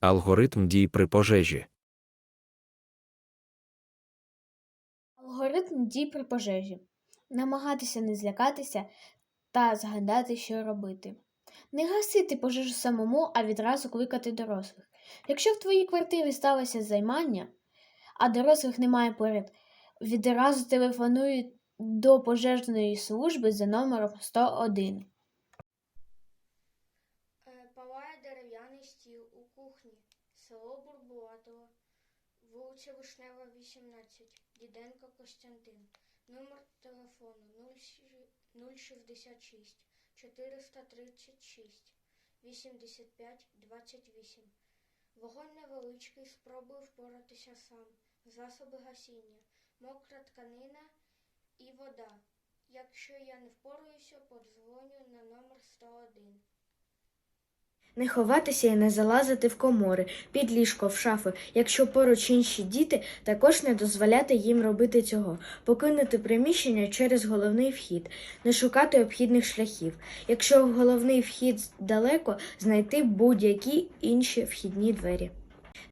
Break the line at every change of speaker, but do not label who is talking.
Алгоритм дій при пожежі.
Алгоритм дій при пожежі. Намагатися не злякатися та згадати, що робити. Не гасити пожежу самому, а відразу кликати дорослих. Якщо в твоїй квартирі сталося займання, а дорослих немає поряд, відразу телефонуй до пожежної служби за номером 101.
Е, Палає стіл у кухні, село Бурбулатово, вулиця Вишнева, 18, Діденко Костянтин. Номер телефону 066 436 85 28. Вогонь невеличкий, спробую впоратися сам. Засоби гасіння, мокра тканина і вода. Якщо я не впораюся, подзвоню на номер 101.
Не ховатися і не залазити в комори, під ліжко, в шафи. Якщо поруч інші діти, також не дозволяти їм робити цього. Покинути приміщення через головний вхід, не шукати обхідних шляхів. Якщо головний вхід далеко, знайти будь-які інші вхідні двері.